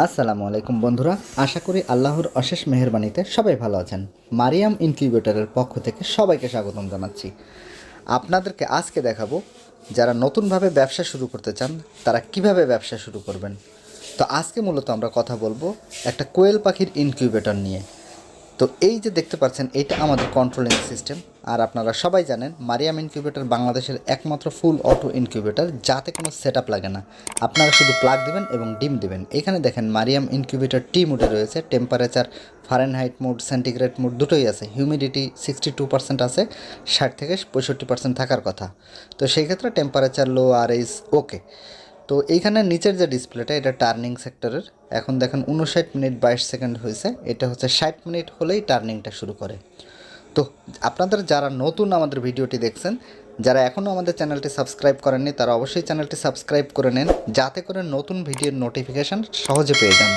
আসসালামু আলাইকুম বন্ধুরা, আশা করি আল্লাহর অশেষ মেহেরবানিতে সবাই ভালো আছেন। মারিয়াম ইনকিউবেটরের পক্ষ থেকে সবাইকে স্বাগতম জানাচ্ছি। আপনাদেরকে আজকে দেখাবো যারা নতুনভাবে ব্যবসা শুরু করতে চান, তারা কীভাবে ব্যবসা শুরু করবেন। তো আজকে মূলত আমরা কথা বলব একটা কোয়েল পাখির ইনকিউবেটর নিয়ে। তো এই যে দেখতে পাচ্ছেন, এটা আমাদের কন্ট্রোলিং সিস্টেম আর আপনারা সবাই জানেন, মারিয়াম ইনকিউবেটর বাংলাদেশের একমাত্র ফুল অটো ইনকিউবেটর, যাতে কোনো সেট লাগে না। আপনারা শুধু প্লাগ দিবেন এবং ডিম দেবেন। এখানে দেখেন মারিয়াম ইনকিউবেটর টি মোডে রয়েছে, temperature, Fahrenheit mode, centigrade mode দুটোই আছে, হিউমিডিটি সিক্সটি টু পার্সেন্ট আছে, ষাট থেকে পঁয়ষট্টি পার্সেন্ট থাকার কথা। তো সেই ক্ষেত্রে টেম্পারেচার, লো আর ইস ওকে। তো এইখানে নিচের যে ডিসপ্লেটা, এটা টার্নিং সেক্টরের। এখন দেখেন উনষাট মিনিট বাইশ সেকেন্ড হয়েছে, এটা হচ্ছে ষাট মিনিট হলেই টার্নিংটা শুরু করে। তো আপনাদের যারা নতুন আমাদের ভিডিওটি দেখছেন, যারা এখনও আমাদের চ্যানেলটি সাবস্ক্রাইব করেননি, তারা অবশ্যই চ্যানেলটি সাবস্ক্রাইব করে নেন, যাতে করে নতুন ভিডিওর নোটিফিকেশান সহজে পেয়ে যান।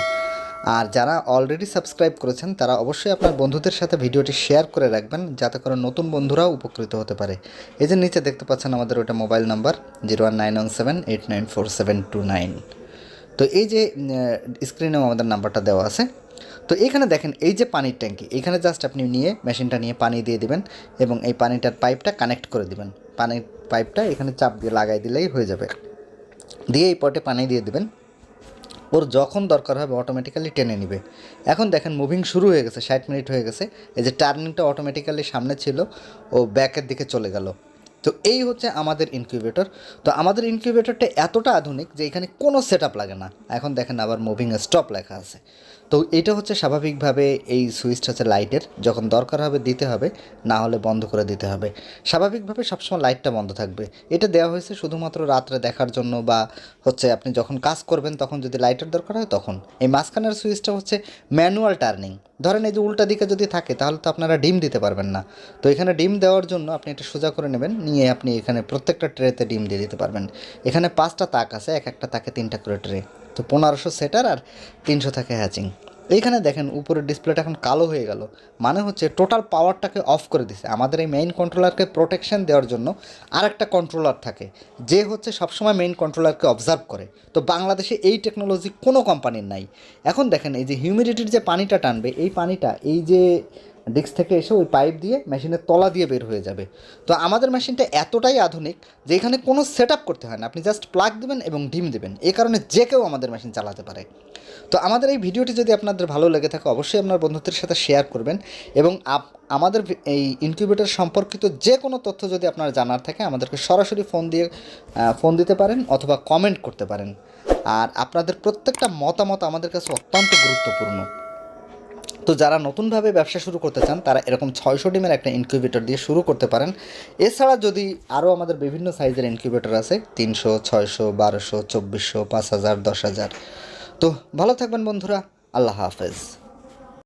আর যারা অলরেডি সাবস্ক্রাইব করেছেন, তারা অবশ্যই আপনার বন্ধুদের সাথে ভিডিওটি শেয়ার করে রাখবেন, যাতে করে নতুন বন্ধুরাও উপকৃত হতে পারে। এই যে নিচে দেখতে পাচ্ছেন আমাদের ওটা mobile number, zero one nine one seven eight nine four seven two nine. তো এই যে স্ক্রিনেও আমাদের নাম্বারটা দেওয়া আছে। তো এখানে দেখেন, এই যে পানির ট্যাঙ্কি, এখানে জাস্ট আপনি নিয়ে মেশিনটা নিয়ে পানি দিয়ে দিবেন এবং এই পানিটার পাইপটা কানেক্ট করে দিবেন। পানির পাইপটা এখানে চাপ দিয়ে লাগাই দিলেই হয়ে যাবে। দিয়ে এই পটে পানি দিয়ে দিবেন। ওর যখন দরকার হবে অটোমেটিক্যালি টেনে নিবে। এখন দেখেন মুভিং শুরু হয়ে গেছে, ষাট মিনিট হয়ে গেছে। এই যে টার্নিংটা অটোমেটিক্যালি সামনে ছিল, ও ব্যাকের দিকে চলে গেল। তো এই হচ্ছে আমাদের ইনকিউবেটর তো আমাদের ইনকিউবেটরটা এতটা আধুনিক যে এখানে কোনো সেট লাগে না। এখন দেখেন আবার মুভিং স্টপ লেখা আছে। তো এটা হচ্ছে স্বাভাবিকভাবে এই সুইচটা হচ্ছে লাইটের যখন দরকার হবে দিতে হবে, না হলে বন্ধ করে দিতে হবে। স্বাভাবিকভাবে সবসময় লাইটটা বন্ধ থাকবে। এটা দেওয়া হয়েছে শুধুমাত্র রাত্রে দেখার জন্য বা হচ্ছে আপনি যখন কাজ করবেন তখন যদি লাইটের দরকার হয় তখন। এই মাঝখানের সুইচটা হচ্ছে ম্যানুয়াল টার্নিং ধরেন এই যে উল্টা দিকে যদি থাকে তাহলে তো আপনারা ডিম দিতে পারবেন না। তো এখানে ডিম দেওয়ার জন্য আপনি এটা সোজা করে নেবেন, নিয়ে আপনি এখানে প্রত্যেকটা ট্রেতে ডিম দিয়ে দিতে পারবেন। এখানে পাঁচটা তাক আছে, এক একটা তাকে তিনটা করে ট্রে তো পনেরোশো সেটার আর তিনশো থাকে হ্যাচিং এইখানে দেখেন, উপরের ডিসপ্লেটা এখন কালো হয়ে গেল। মানে হচ্ছে টোটাল পাওয়ারটাকে অফ করে দিছে। আমাদের এই মেইন কন্ট্রোলারকে প্রোটেকশন দেওয়ার জন্য আরেকটা কন্ট্রোলার থাকে, যে হচ্ছে সবসময় মেইন কন্ট্রোলারকে অবজার্ভ করে। তো বাংলাদেশে এই টেকনোলজি কোনো কোম্পানির নাই। এখন দেখেন, এই যে হিউমিডিটির যে পানিটা টানবে, এই পানিটা, এই যে ডিস্ক থেকে এসে ওই পাইপ দিয়ে মেশিনের তলা দিয়ে বের হয়ে যাবে। তো আমাদের মেশিনটা এতটাই আধুনিক যে এখানে কোনো সেট করতে হয় না। আপনি জাস্ট প্লাগ দেবেন এবং ডিম দেবেন। এই কারণে যে কেউ আমাদের মেশিন চালাতে পারে। তো আমাদের এই ভিডিওটি যদি আপনাদের ভালো লেগে থাকে, অবশ্যই আপনার বন্ধুদের সাথে শেয়ার করবেন এবং আপ- আমাদের এই ইনকিউবেটর সম্পর্কিত যে কোনো তথ্য যদি আপনার জানার থাকে, আমাদেরকে সরাসরি ফোন দিয়ে ফোন দিতে পারেন অথবা কমেন্ট করতে পারেন। আর আপনাদের প্রত্যেকটা মতামত আমাদের কাছে অত্যন্ত গুরুত্বপূর্ণ। তো যারা নতুনভাবে ব্যবসা শুরু করতে চান, তারা এরকম ছয়শো ডিমের একটা ইনকিউবেটর দিয়ে শুরু করতে পারেন। এছাড়া যদি আরও আমাদের বিভিন্ন সাইজের ইনকিউবেটর আছে, তিনশো, ছয়শো, বারোশো, চব্বিশশো, পাঁচ হাজার, দশ হাজার। তো ভালো থাকবেন বন্ধুরা, আল্লাহ হাফেজ।